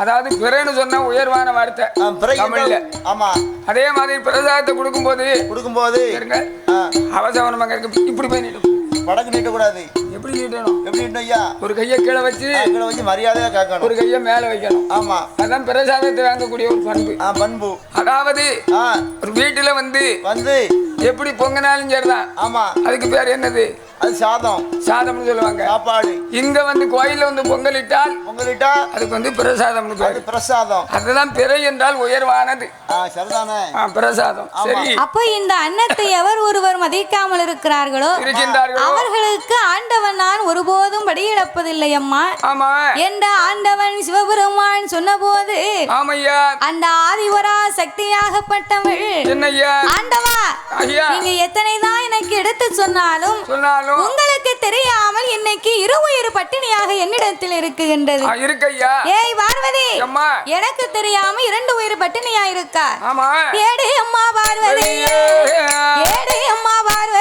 அதாவது பிறன்னு சொன்னா உயர்வான வார்த்தை தமிழ்ல. ஆமா. அதே மாதிரி பிரசாதத்தை கொடுக்கும்போது இருங்க ஆ, அவசரம் அங்க இருக்கு இப்படி போய் நீட்டும் படகு நீட்டக்கூடாது. எப்படி நீட்டணும்? எப்படி ஐயா? ஒரு கையை கீழே வச்சு கீழே வச்சு மரியாதையா கேட்கணும். ஒரு கையை மேல வைக்கணும். ஆமா. அதான் பிரசாதத்தை வாங்கக்கூடிய ஒரு பண்பு. ஆ பண்பு. அதாவது ஒரு வீட்டுல வந்து வந்து எப்படி பொங்கினாலும் சரிதான். ஆமா. அதுக்கு பேர் என்னது? அது சாதம். சாதம்னு சொல்லுவாங்க. சாப்பாடு. இங்க வந்து கோயில்ல வந்து பொங்கலிட்டால் உங்ககிட்ட அதுக்கு வந்து பிரசாதம்னு அது பேரு பிரசாதம். அதுதான் பிறை என்றால் உயர்வானது. பிரசாதம். சரி. அப்போ இந்த அன்னத்தை எவர் ஒருவர் மதிக்காமல் இருக்கிறார்களோ? இருக்கின்றார்களோ? அவர்களுக்கு ஆண்டவன் ஒருபோதும் படியிழப்பதில்லை அம்மா. ஆமா. என்ற ஆண்டவன் சிவபெருமான் சொன்னபோது ஆமையா. அந்த ஆதிவரா சக்தியாகப்பட்டவள். ஆண்டவா நீங்க எத்தனை தான் எனக்கு எடுத்து சொன்னாலும் சொன்னாலும் உங்களுக்கு தெரியாமல் இன்னைக்கு இரு உயிர் பட்டினியாக என்னிடத்தில் இருக்குகின்றது. இருக்கையா ஏய் பார்வதி அம்மா. எனக்கு தெரியாம இரண்டு உயிர் பட்டினியா இருக்கா ஆமா. ஏடு அம்மா பார்வதி. ஏடு அம்மா பார்வதி.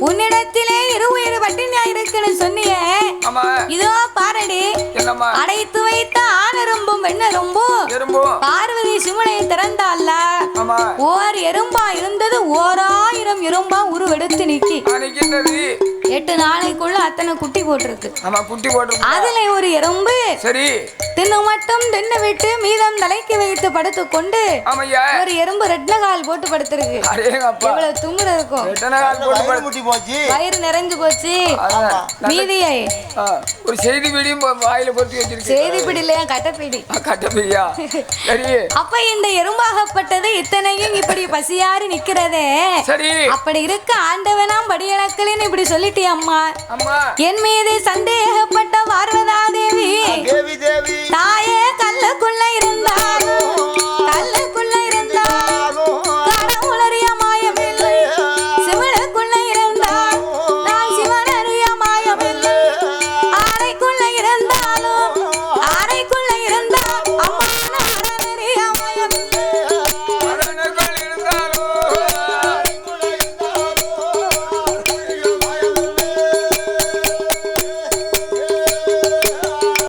உன்னிடத்திலே இரு உயிர் பட்டினியா இருக்குன்னு சொன்னியே. இதோ பாரடி. அடைத்து வைத்த ஆணெரும்பும் வெண்ணெரும்பும் பார்வதி சிமுனையை திறந்தால ஓர் எறும்பா இருந்தது ஓராயிரம் எறும்பா உருவெடுத்து நிக்கி. எட்டு நாளைக்குள்ள அத்தனை குட்டி போட்டிருக்கு. ஆமா குட்டி போட்டு அதுல ஒரு எறும்பு சரி. தின்னு மட்டும் தின்னு விட்டு மீதம் தலைக்கு வைத்து படுத்துக்கொண்டு ஆமையா? ஒரு எறும்பு ரெட்ல கால் போட்டு படுத்திருக்கு. எவ்வளவு தும்புற இருக்கும். வயிறு முட்டி போச்சு. வயிறு நிறைஞ்சு போச்சு. மீதியை. ஒரு செய்தி வீடியும் வாயில பொருத்தி வச்சிருக்கு செய்தி பிடிலையா கட்டப்பிடி. கட்டப்பிரியா சரி. அப்ப இந்த எறும்பாகப்பட்டது இத்தனையும் இப்படி பசியாரி நிக்கிறதே. சரி. அப்படி இருக்க ஆண்டவனாம் படியளக்கலின்னு இப்படி சொல்லிட்டியம்மா அம்மா. என் மீது சந்தேகப்பட்ட பார்வதா தேவி தேவி.